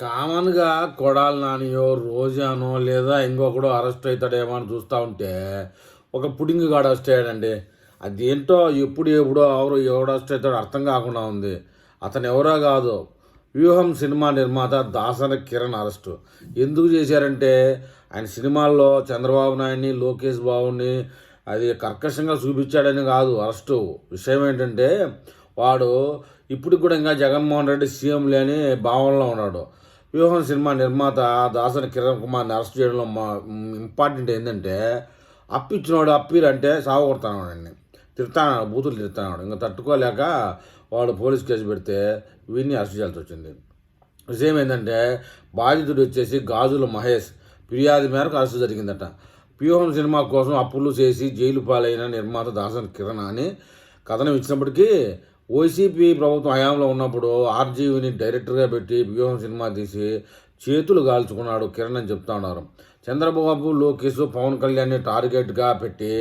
కామన్గా కొడాలి నానియో రోజానో లేదా ఇంకొకడో అరెస్ట్ అవుతాడేమో అని చూస్తూ ఉంటే ఒక పుడింగ్ గాడు అరెస్ట్ అయ్యాడండి. అదేంటో ఎప్పుడు ఎప్పుడో ఎవరు ఎవడు అరెస్ట్ అవుతాడో అర్థం కాకుండా ఉంది. అతను ఎవరో కాదు. వ్యూహం సినిమా నిర్మాత దాసన కిరణ్ అరెస్టు. ఎందుకు చేశారంటే ఆయన సినిమాల్లో చంద్రబాబు నాయుడిని లోకేష్ బాబుని అది కర్కశంగా చూపించాడని కాదు అరెస్టు. విషయం ఏంటంటే వాడు ఇప్పుడు కూడా ఇంకా జగన్మోహన్ రెడ్డి సీఎం లేని భావనలో ఉన్నాడు. వ్యూహం సినిమా నిర్మాత దాసరి కిరణ్ కుమార్ని అరెస్ట్ చేయడంలో మా ఇంపార్టెంట్ ఏంటంటే అప్పిచ్చినోడు అప్పీరంటే సాగు కొడతాడు తిడతాడు బూతులు తిడతాడు ఇంకా తట్టుకోలేక వాడు పోలీస్ కేసు పెడితే వీడిని అరెస్ట్ చేయాల్సి వచ్చింది. విషయం ఏంటంటే బాధితుడు వచ్చేసి గాజుల మహేష్ ఫిర్యాదు మేరకు అరెస్ట్ జరిగిందట. వ్యూహం సినిమా కోసం అప్పులు చేసి జైలు పాలైన నిర్మాత దాసన్ కిరణ్ అని కథనం ఇచ్చినప్పటికీ వైసీపీ ప్రభుత్వం హయాంలో ఉన్నప్పుడు ఆర్జీవిని డైరెక్టర్గా పెట్టి వ్యూహం సినిమా తీసి చేతులు కాల్చుకున్నాడు కిరణ్ అని చెప్తా ఉన్నారు. చంద్రబాబు లోకేష్ పవన్ కళ్యాణ్ని టార్గెట్గా పెట్టి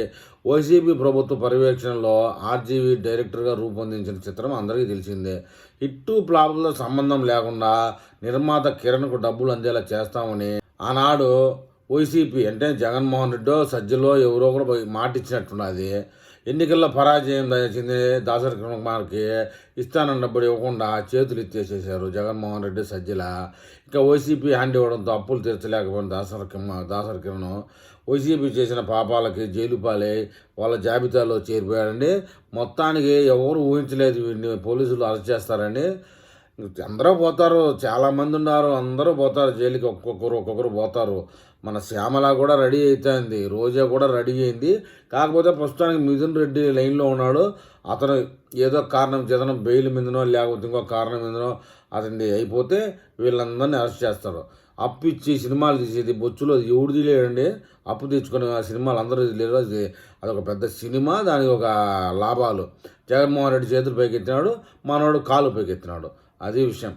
వైసీపీ ప్రభుత్వ పర్యవేక్షణలో ఆర్జీవి డైరెక్టర్గా రూపొందించిన చిత్రం అందరికీ తెలిసిందే. ఇట్టు ఫ్లాపులతో సంబంధం లేకుండా నిర్మాత కిరణ్కు డబ్బులు అందేలా చేస్తామని ఆనాడు వైసీపీ అంటే జగన్మోహన్ రెడ్డి సజ్జలో ఎవరో కూడా పోయి మాట ఎన్నికల్లో పరాజయం చెంది దాసరి కుమార్కి ఇస్తానన్న డబ్బులు ఇవ్వకుండా చేతులు ఎత్తేసేసారు జగన్మోహన్ రెడ్డి సజ్జల. ఇంకా వైసీపీ హ్యాండ్ ఇవ్వడంతో అప్పులు తీర్చలేకపోయిన దాసరి కిమ్మ- దాసరి కిరణ్ వైసీపీ చేసిన పాపాలకి జైలు పాలై వాళ్ళ జాబితాలో చేరిపోయాడండి. మొత్తానికి ఎవరు ఊహించలేదు వీడిని పోలీసులు అరెస్ట్ చేస్తారని అందరూ పోతారు చాలామంది ఉన్నారు అందరూ పోతారు జైలుకి ఒక్కొక్కరు ఒక్కొక్కరు పోతారు. మన శ్యామల కూడా రెడీ అవుతుంది రోజా కూడా రెడీ అయింది. కాకపోతే ప్రస్తుతానికి మిథున్ రెడ్డి లైన్లో ఉన్నాడు. అతను ఏదో కారణం చేతనం బెయిల్ మీదనో లేకపోతే ఇంకో కారణం మీదనో అతని అయిపోతే వీళ్ళందరినీ అరెస్ట్ చేస్తారు. అప్పు ఇచ్చి సినిమాలు తీసేది బొచ్చులో ఎవడు తీయలేడండి? అప్పు తెచ్చుకునే ఆ సినిమాలు అందరూ తీయలేరు. అది అదొక పెద్ద సినిమా దానికి ఒక లాభాలు. జగన్మోహన్ రెడ్డి చేతులు పైకెత్తినాడు మనోడు కాలు పైకెత్తినాడు. అది విషయం